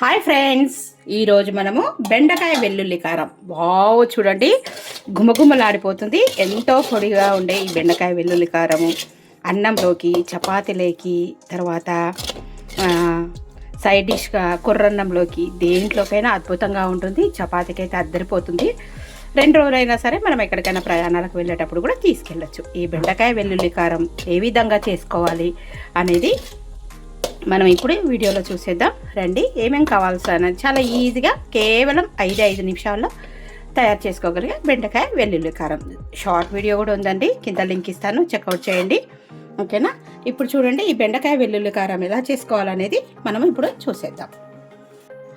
Hi friends ఈరోజు మనము బెండకాయ వెల్లుల్లి కారం. వావ్ చూడండి. గుమగుమలాడిపోతుంది ఎంతో పొడిగా ఉండే ఈ బెండకాయ వెల్లుల్లి కారము. అన్నంలోకి చపాతీలోకి తర్వాత సైడ్ డిష్గా కుర్రన్నంలోకి దేంట్లోకైనా అద్భుతంగా ఉంటుంది. చపాతీకి అయితే అద్దరిపోతుంది. రెండు రోజులైనా సరే మనం ఎక్కడికైనా ప్రయాణాలకు వెళ్ళేటప్పుడు కూడా తీసుకెళ్ళచ్చు. ఈ బెండకాయ వెల్లుల్లి కారం ఏ విధంగా చేసుకోవాలి అనేది మనం ఇప్పుడు వీడియోలో చూసేద్దాం. రండి ఏమేం కావాల్సిన చాలా ఈజీగా కేవలం ఐదు ఐదు నిమిషాల్లో తయారు చేసుకోగలిగే బెండకాయ వెల్లుల్లి కారం. షార్ట్ వీడియో కూడా ఉందండి. కింద లింక్ ఇస్తాను. చెక్అవుట్ చేయండి. ఓకేనా? ఇప్పుడు చూడండి ఈ బెండకాయ వెల్లుల్లి కారం ఎలా చేసుకోవాలనేది మనం ఇప్పుడు చూసేద్దాం.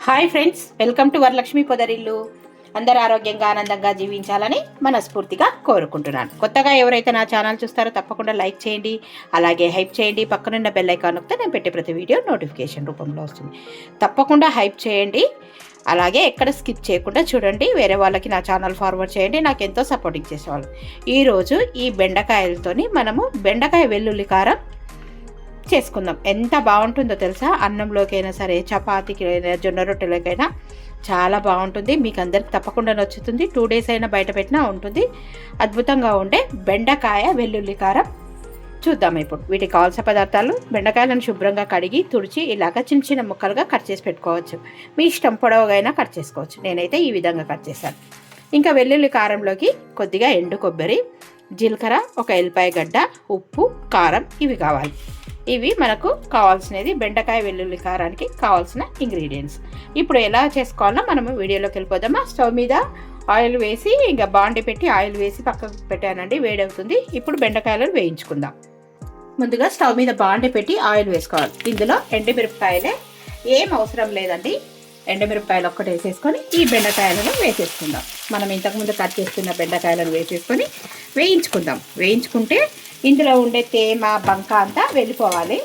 Hi friends welcome to Varalakshmi Podarillu. అందరూ ఆరోగ్యంగా ఆనందంగా జీవించాలని మనస్ఫూర్తిగా కోరుకుంటున్నాను. కొత్తగా ఎవరైతే నా ఛానల్ చూస్తారో తప్పకుండా లైక్ చేయండి అలాగే హైప్ చేయండి. పక్కనున్న బెల్ ఐకాన్ నొక్కితే నేను పెట్టే ప్రతి వీడియో నోటిఫికేషన్ రూపంలో వస్తుంది. తప్పకుండా హైప్ చేయండి అలాగే ఎక్కడ స్కిప్ చేయకుండా చూడండి. వేరే వాళ్ళకి నా ఛానల్ ఫార్వర్డ్ చేయండి నాకు ఎంతో సపోర్టింగ్ చేసేవాళ్ళు. ఈరోజు ఈ బెండకాయలతోని మనము బెండకాయ వెల్లుల్లి కారం చేసుకుందాం. ఎంత బాగుంటుందో తెలుసా? అన్నంలోకైనా సరే చపాతీకి అయినా జొన్న రొట్టెలకైనా చాలా బాగుంటుంది. మీకు అందరికి తప్పకుండా నచ్చుతుంది. టూ డేస్ అయినా బయట పెట్టినా ఉంటుంది. అద్భుతంగా ఉండే బెండకాయ వెల్లుల్లి కారం చూద్దాం ఇప్పుడు. వీటికి కావాల్సిన పదార్థాలు బెండకాయలను శుభ్రంగా కడిగి తుడిచి ఇలాగ చిన్న చిన్న ముక్కలుగా కట్ చేసి పెట్టుకోవచ్చు. మీ ఇష్టం పొడవుగా అయినా కట్ చేసుకోవచ్చు. నేనైతే ఈ విధంగా కట్ చేశాను. ఇంకా వెల్లుల్లి కారంలోకి కొద్దిగా ఎండు కొబ్బరి జీలకర్ర ఒక ఎల్లిపాయ గడ్డ ఉప్పు కారం ఇవి కావాలి. ఇవి మనకు కావాల్సినది బెండకాయ వెల్లుల్లి కారానికి కావాల్సిన ఇంగ్రీడియంట్స్ ఇప్పుడు ఎలా చేసుకోవాలో మనం వీడియోలోకి వెళ్ళిపోదామా? స్టవ్ మీద ఆయిల్ వేసి ఇంకా బాండి పెట్టి ఆయిల్ వేసి పక్కకు పెట్టానండి వేడవుతుంది. ఇప్పుడు బెండకాయలను వేయించుకుందాం. ముందుగా స్టవ్ మీద బాండి పెట్టి ఆయిల్ వేసుకోవాలి. ఇందులో ఎండుమిరపకాయలే ఏం అవసరం లేదండి. ఎండమిరపకాయలు ఒక్కటి వేసేసుకొని ఈ బెండకాయలను వేసేసుకుందాం. మనం ఇంతకుముందు కట్ చేసుకున్న బెండకాయలను వేసేసుకొని వేయించుకుందాం. వేయించుకుంటే ఇందులో ఉండే తేమ బంక అంతా వెళ్ళిపోవాలి.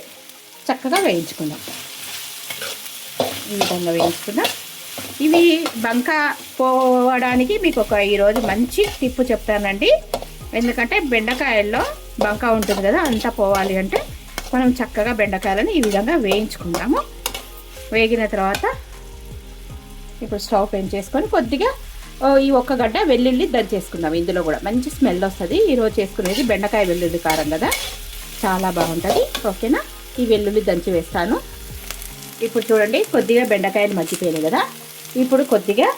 చక్కగా వేయించుకుందాం. ఈ విధంగా వేయించుకుందాం. ఇవి బంక పోవడానికి మీకు ఒక ఈరోజు మంచి టిప్పు చెప్తానండి. ఎందుకంటే బెండకాయల్లో బంక ఉంటుంది కదా అంతా పోవాలి అంటే మనం చక్కగా బెండకాయలను ఈ విధంగా వేయించుకుందాము. వేగిన తర్వాత ఇప్పుడు స్టవ్ పెంచేసుకొని కొద్దిగా ఈ ఒక్క గడ్డ వెల్లుల్లి దంచేసుకుందాం ఇందులో కూడా మంచి స్మెల్ వస్తుంది. ఈరోజు చేసుకునేది బెండకాయ వెల్లుల్లి కారం కదా? చాలా బాగుంటుంది. ఓకేనా? ఈ వెల్లుల్లి దంచి వేస్తాను. ఇప్పుడు చూడండి కొద్దిగా బెండకాయలు మగ్గిపోయాయి కదా? ఇప్పుడు కొద్దిగా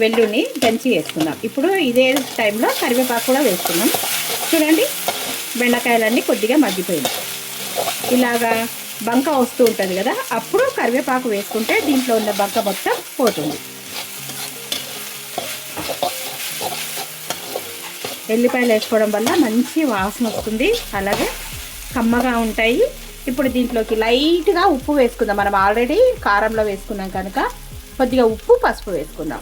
వెల్లుల్ని దంచి వేసుకుందాం. ఇప్పుడు ఇదే టైంలో కరివేపాకు కూడా వేసుకుందాం. చూడండి బెండకాయలన్నీ కొద్దిగా మగ్గిపోయింది ఇలాగా బంక వస్తూ ఉంటుంది కదా అప్పుడు కరివేపాకు వేసుకుంటే దీంట్లో ఉన్న బంక మొత్తం పోతుంది. ఎల్లిపాయలు వేసుకోవడం వల్ల మంచి వాసన వస్తుంది. అలాగే కమ్మగా ఉంటాయి. ఇప్పుడు దీంట్లోకి లైట్గా ఉప్పు వేసుకుందాం. మనం ఆల్రెడీ కారంలో వేసుకున్నాం కనుక కొద్దిగా ఉప్పు పసుపు వేసుకుందాం.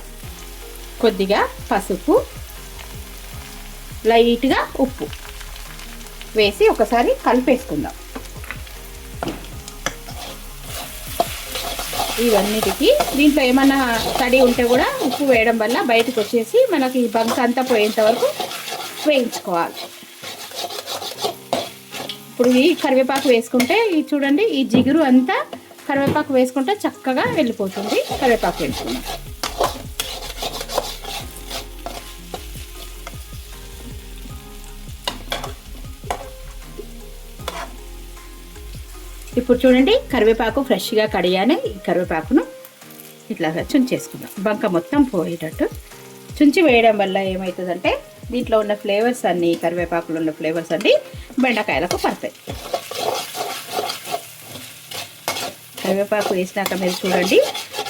కొద్దిగా పసుపు లైట్గా ఉప్పు వేసి ఒకసారి కలిపేసుకుందాం. ఇవన్నిటికి. దీంట్లో ఏమన్నా తడి ఉంటే కూడా ఉప్పు వేయడం వల్ల బయటకు వచ్చేసి మనకి బంక్ అంతా పోయేంత వరకు వేయించుకోవాలి. ఇప్పుడు ఈ కరివేపాకు వేసుకుంటే ఈ చూడండి ఈ జిగురు అంతా కరివేపాకు వేసుకుంటే చక్కగా వెళ్ళిపోతుంది. కరివేపాకు వేసుకున్నాం ఇప్పుడు చూడండి కరివేపాకు ఫ్రెష్గా కడిగానే. ఈ కరివేపాకును ఇట్లాగా చుంచేసుకుందాం. బంక మొత్తం పోయేటట్టు. చుంచి వేయడం వల్ల ఏమవుతుందంటే దీంట్లో ఉన్న ఫ్లేవర్స్ అన్నీ కరివేపాకులో ఉన్న ఫ్లేవర్స్ అన్నీ బెండకాయలకు పడతాయి. కరివేపాకు వేసినాక మీరు చూడండి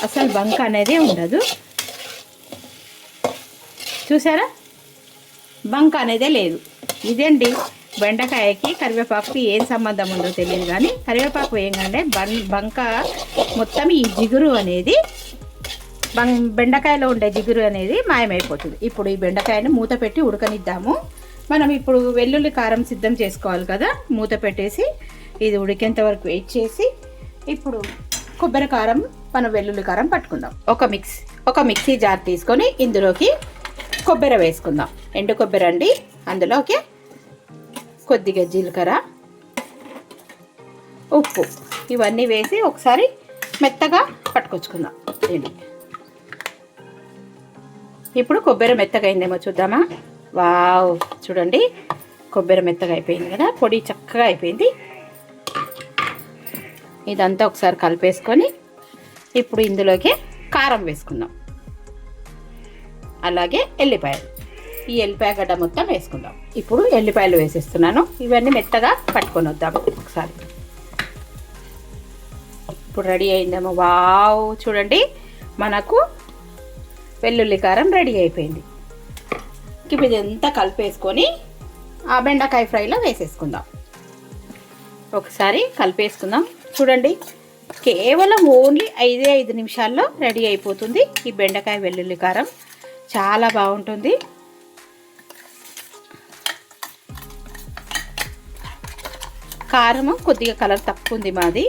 అసలు బంక అనేదే ఉండదు. చూసారా? బంక అనేదే లేదు. ఇదండి బెండకాయకి కరివేపాకుకి ఏం సంబంధం ఉందో తెలియదు కానీ కరివేపాకు ఏంటంటే బం బంక మొత్తం ఈ జిగురు అనేది బం బెండకాయలో ఉండే జిగురు అనేది మాయమైపోతుంది. ఇప్పుడు ఈ బెండకాయని మూత పెట్టి ఉడకనిద్దాము. మనం ఇప్పుడు వెల్లుల్లి కారం సిద్ధం చేసుకోవాలి కదా మూత పెట్టేసి ఇది ఉడికేంత వరకు వెయిట్ చేసి ఇప్పుడు కొబ్బరి కారం మనం వెల్లుల్లి కారం పట్టుకుందాం. ఒక మిక్స్ ఒక మిక్సీ జార్ తీసుకొని ఇందులోకి కొబ్బరి వేసుకుందాం. ఎండు కొబ్బరి అండి అందులోకి కొద్దిగా జీలకర్ర ఉప్పు. ఇవన్నీ వేసి ఒకసారి మెత్తగా పట్టుకొచ్చుకుందాం. దీన్ని ఇప్పుడు కొబ్బరి మెత్తగా అయిందేమో చూద్దామా? వావ్ చూడండి. కొబ్బరి మెత్తగా అయిపోయింది కదా? పొడి చక్కగా అయిపోయింది. ఇదంతా ఒకసారి కలిపేసుకొని ఇప్పుడు ఇందులోకి కారం వేసుకుందాం. అలాగే ఎల్లిపాయలు. ఈ ఎల్లిపాయ గడ్డ మొత్తం వేసుకుందాం. ఇప్పుడు ఎల్లిపాయలు వేసేస్తున్నాను. ఇవన్నీ మెత్తగా పట్టుకొని వద్దాము ఒకసారి. ఇప్పుడు రెడీ అయిందేమో. వావ్! చూడండి మనకు వెల్లుల్లి కారం రెడీ అయిపోయింది. ఇప్పుడు ఇదంతా కలిపేసుకొని ఆ బెండకాయ ఫ్రైలో వేసేసుకుందాం. ఒకసారి కలిపేసుకుందాం. చూడండి కేవలం ఓన్లీ ఐదే ఐదు నిమిషాల్లో రెడీ అయిపోతుంది ఈ బెండకాయ వెల్లుల్లి కారం. చాలా బాగుంటుంది. కారము కొద్దిగా కలర్ తక్కువ ఉంది మాది.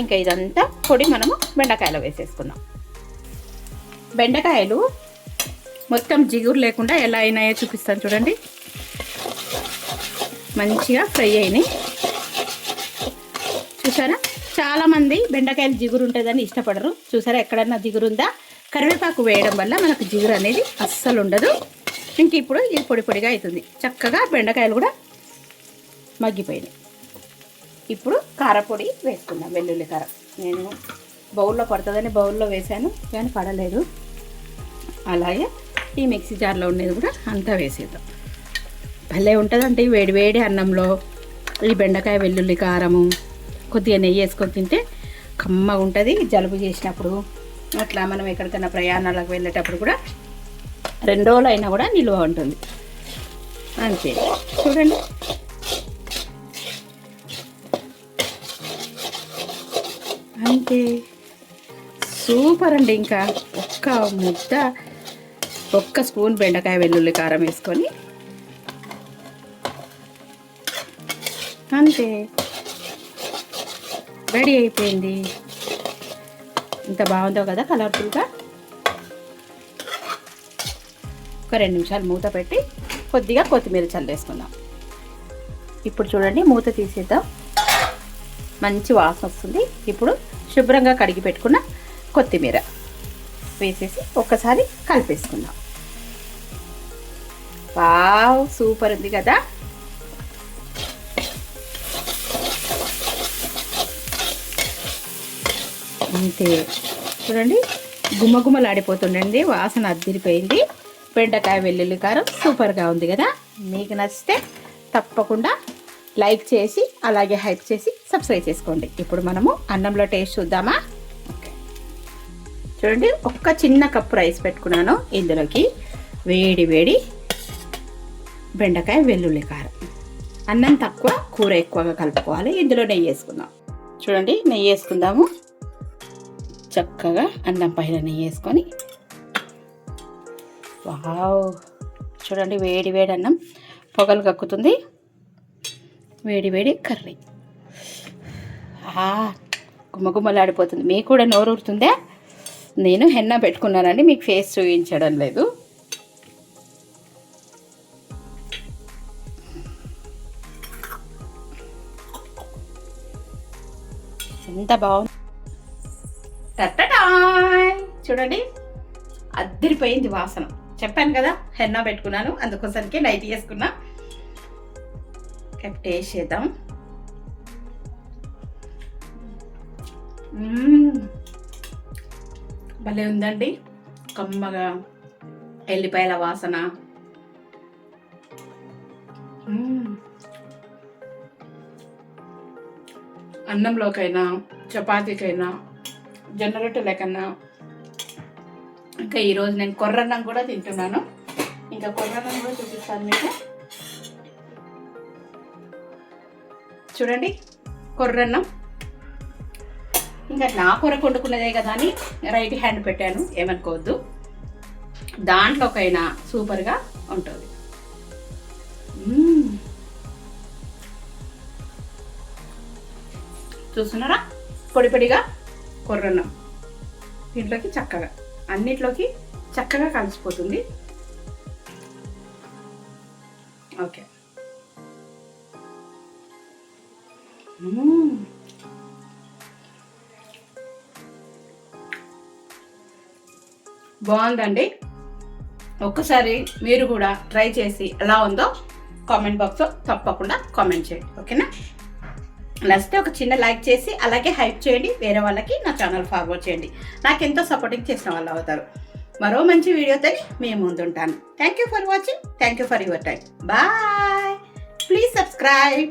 ఇంకా ఇదంతా పొడి మనము బెండకాయలో వేసేసుకుందాం. బెండకాయలు మొత్తం జిగురు లేకుండా ఎలా అయినాయో చూపిస్తాను చూడండి. మంచిగా ఫ్రై అయినాయి. చూసారా? చాలామంది బెండకాయలు జిగురు ఉంటుందని ఇష్టపడరు. చూసారా? ఎక్కడన్నా జిగురు ఉందా కరివేపాకు వేయడం వల్ల మనకు జిగురు అనేది అస్సలు ఉండదు. ఇంక ఇప్పుడు ఇది పొడి పొడిగా అవుతుంది. చక్కగా బెండకాయలు కూడా మగ్గిపోయినాయి. ఇప్పుడు కారపొడి వేసుకుందాం వెల్లుల్లి కారం. నేను బౌల్లో పడుతుందని బౌల్లో వేసాను కానీ పడలేదు. అలాగే ఈ మిక్సీ జార్లో ఉండేది కూడా అంతా వేసేద్దాం. భలే ఉంటుందంటే వేడి వేడి అన్నంలో. ఈ బెండకాయ వెల్లుల్లి కారము కొద్దిగా నెయ్యి వేసుకొని తింటే కమ్మగా ఉంటుంది. జలుబు చేసినప్పుడు అట్లా మనం ఎక్కడికైనా ప్రయాణాలకు వెళ్ళేటప్పుడు కూడా రెండు రోజులు అయినా కూడా నిల్వ ఉంటుంది. అంతే. చూడండి. అంతే. సూపర్ అండి ఇంకా. ఒక్క ముద్ద ఒక్క స్పూన్ బెండకాయ వెల్లుల్లి కారం వేసుకొని. అంతే. రెడీ అయిపోయింది. ఇంత బాగుందో కదా కలర్ఫుల్గా. ఒక రెండు నిమిషాలు మూత పెట్టి కొద్దిగా కొత్తిమీర చల్లేసుకుందాం. ఇప్పుడు చూడండి మూత తీసేద్దాం. మంచి వాసన వస్తుంది. ఇప్పుడు శుభ్రంగా కడిగి పెట్టుకున్న కొత్తిమీర వేసేసి ఒక్కసారి కలిపేసుకుందాం. వావ్ సూపర్ ఉంది కదా? అంతే. చూడండి గుమ్మగుమ్మలాడిపోతుండండి వాసన అద్దిరిపోయింది. బెండకాయ వెల్లుల్లి కారం సూపర్గా ఉంది కదా? మీకు నచ్చితే తప్పకుండా లైక్ చేసి అలాగే హైప్ చేసి సబ్స్క్రైబ్ చేసుకోండి. ఇప్పుడు మనము అన్నంలో టేస్ట్ చూద్దామా? చూడండి ఒక్క చిన్న కప్పు రైస్ పెట్టుకున్నాను. ఇందులోకి వేడి వేడి బెండకాయ వెల్లుల్లి కారం. అన్నం తక్కువ కూర ఎక్కువగా కలుపుకోవాలి. ఇందులో నెయ్యి వేసుకుందాం. చూడండి నెయ్యి వేసుకుందాము. చక్కగా అన్నం పైన నెయ్యి వేసుకొని వావ్. చూడండి వేడి వేడి అన్నం. పొగలు కక్కుతుంది. వేడి వేడి కర్రీ. ఆ గుమ్మగుమ్మలాడిపోతుంది మీకు కూడా నోరు ఊరుతుందా? నేను హెన్న పెట్టుకున్నానండి మీకు ఫేస్ చూపించడం లేదు. ఎంత బాగుంది. చూడండి అద్దరిపోయింది వాసన. చెప్పాను కదా హెన్నా పెట్టుకున్నాను అందుకోసరికి నైట్ వేసుకున్నా. ఇంకా వేసేద్దాం భలే ఉందండి. కమ్మగా ఎల్లిపాయల వాసన. అన్నంలోకైనా చపాతీకైనా జొన్న రొట్టెలకైనా ఇంకా ఈరోజు నేను కొర్రన్నం కూడా తింటున్నాను. ఇంకా కొర్రన్నం కూడా చూపిస్తాను మీకు. చూడండి కొర్రన్నం. ఇంకా నా కొరకు వండుకున్నదే కదా అని రైట్ హ్యాండ్ పెట్టాను ఏమనుకోవద్దు. దాంట్లోకైనా సూపర్గా ఉంటుంది. చూస్తున్నారా? పొడి పొడిగా కొర్రన్నం. దీంట్లోకి చక్కగా. అన్నిట్లోకి చక్కగా కలిసిపోతుంది. ఓకే. బాగుందండి. ఒక్కసారి మీరు కూడా ట్రై చేసి ఎలా ఉందో కామెంట్ బాక్స్లో తప్పకుండా కామెంట్ చేయండి. ఓకేనా? నచ్చితే ఒక చిన్న లైక్ చేసి అలాగే హైప్ చేయండి. వేరే వాళ్ళకి నా ఛానల్ ఫార్వర్డ్ చేయండి. నాకు ఎంతో సపోర్టింగ్ చేసిన వాళ్ళు అవుతారు. మరో మంచి వీడియోతో మీ ముందుంటాను. Thank you for watching thank you for your time bye please subscribe